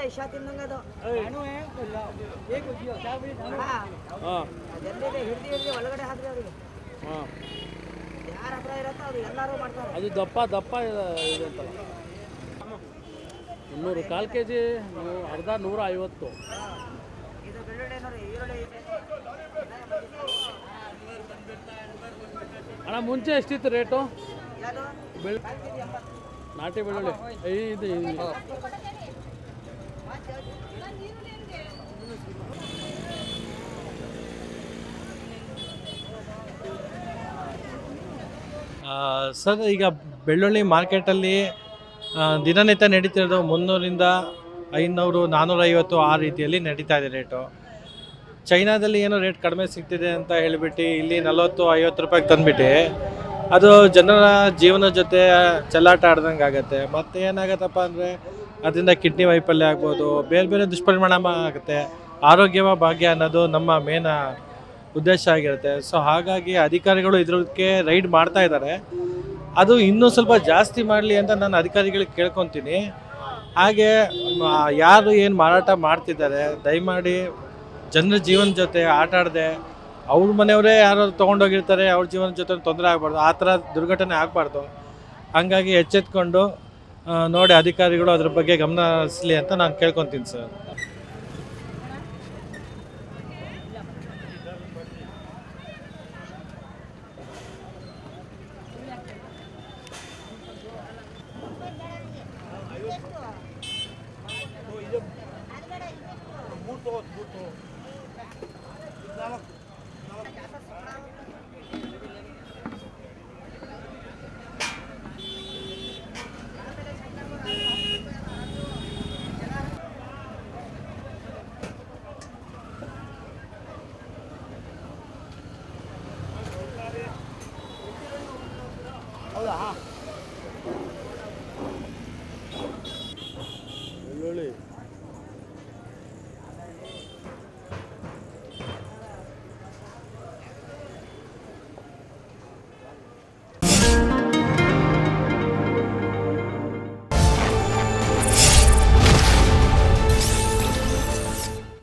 ಒಳಗಡೆ ಇಶಾ ತಿಂದಂಗೆ ಅದು. ಹಾ, ಹಾಂ. ಅದೆಲ್ಲಿದೆ? ಹಿಡ್ದು ಹಿಡ್ದು ಒಳಗಡೆ ಹಾಕ್ರಿ ಅವ್ರಿಗೆ. ಹಾಂ. ಯಾರ ಹತ್ರ ಇರತ್ತೋ ಅದು ಎಲ್ಲರೂ ಮಾಡ್ತಾರೆ. ಅದು ದಪ್ಪ ದಪ್ಪ ಇದೆ ಮುನ್ನೂರು ಕಾಲು ಕೆ ಜಿ ಅರ್ಧ ನೂರ ಐವತ್ತು. ಇದು ಬೆಳ್ಳುಳ್ಳಿ ನೋಡಿ ಈರುಳ್ಳಿ ಅಣ್ಣ ಮುಂಚೆ ಎಷ್ಟಿತ್ತು ರೇಟು? ನಾಟಿ ಬೆಳ್ಳುಳ್ಳಿ. ಐದು ಇದು ಸರ್, ಈಗ ಬೆಳ್ಳುಳ್ಳಿ ಮಾರ್ಕೆಟಲ್ಲಿ ದಿನನಿತ್ಯ ನಡೀತಿರೋದು ಮುನ್ನೂರಿಂದ ಐನೂರು ನಾನ್ನೂರೈವತ್ತು ಆ ರೀತಿಯಲ್ಲಿ ನಡೀತಾ ಇದೆ ರೇಟು. ಚೈನಾದಲ್ಲಿ ಏನೋ ರೇಟ್ ಕಡಿಮೆ ಸಿಗ್ತಿದೆ ಅಂತ ಹೇಳಿಬಿಟ್ಟು ಇಲ್ಲಿ ನಲವತ್ತು, ಐವತ್ತು ರೂಪಾಯಿಗೆ ತಂದುಬಿಟ್ಟು, ಅದು ಜನರ ಜೀವನ ಜೊತೆ ಚೆಲ್ಲಾಟ ಆಡ್ದಂಗೆ ಆಗುತ್ತೆ ಮತ್ತೆ ಏನಾಗತ್ತಪ್ಪ ಅಂದರೆ ಅದರಿಂದ ಕಿಡ್ನಿ ವೈಫಲ್ಯ ಆಗ್ಬೋದು, ಬೇರೆ ಬೇರೆ ದುಷ್ಪರಿಣಾಮ ಆಗುತ್ತೆ. ಆರೋಗ್ಯವ ಭಾಗ್ಯ ಅನ್ನೋದು ನಮ್ಮ ಮೇನ ಉದ್ದೇಶ ಆಗಿರುತ್ತೆ. ಸೊ ಹಾಗಾಗಿ ಅಧಿಕಾರಿಗಳು ಇದ್ರಕ್ಕೆ ರೈಡ್ ಮಾಡ್ತಾ ಇದ್ದಾರೆ. ಅದು ಇನ್ನೂ ಸ್ವಲ್ಪ ಜಾಸ್ತಿ ಮಾಡಲಿ ಅಂತ ನಾನು ಅಧಿಕಾರಿಗಳಿಗೆ ಕೇಳ್ಕೊತೀನಿ. ಹಾಗೆ ಯಾರು ಏನು ಮಾರಾಟ ಮಾಡ್ತಿದ್ದಾರೆ, ದಯಮಾಡಿ ಜನರ ಜೀವನ ಜೊತೆ ಆಟ ಆಡದೆ, ಅವ್ರ ಮನೆಯವರೇ ಯಾರು ತೊಗೊಂಡೋಗಿರ್ತಾರೆ ಅವ್ರ ಜೀವನ ಜೊತೆ ತೊಂದರೆ ಆಗಬಾರ್ದು, ಆ ಥರ ದುರ್ಘಟನೆ ಆಗಬಾರ್ದು. ಹಾಗಾಗಿ ಎಚ್ಚೆತ್ಕೊಂಡು ನೋಡಿ ಅಧಿಕಾರಿಗಳು ಅದ್ರ ಬಗ್ಗೆ ಗಮನ ಹರಿಸಲಿ ಅಂತ ನಾನು ಕೇಳ್ಕೊತೀನಿ ಸರ್. ಬೆಳ್ಳುಳ್ಳಿ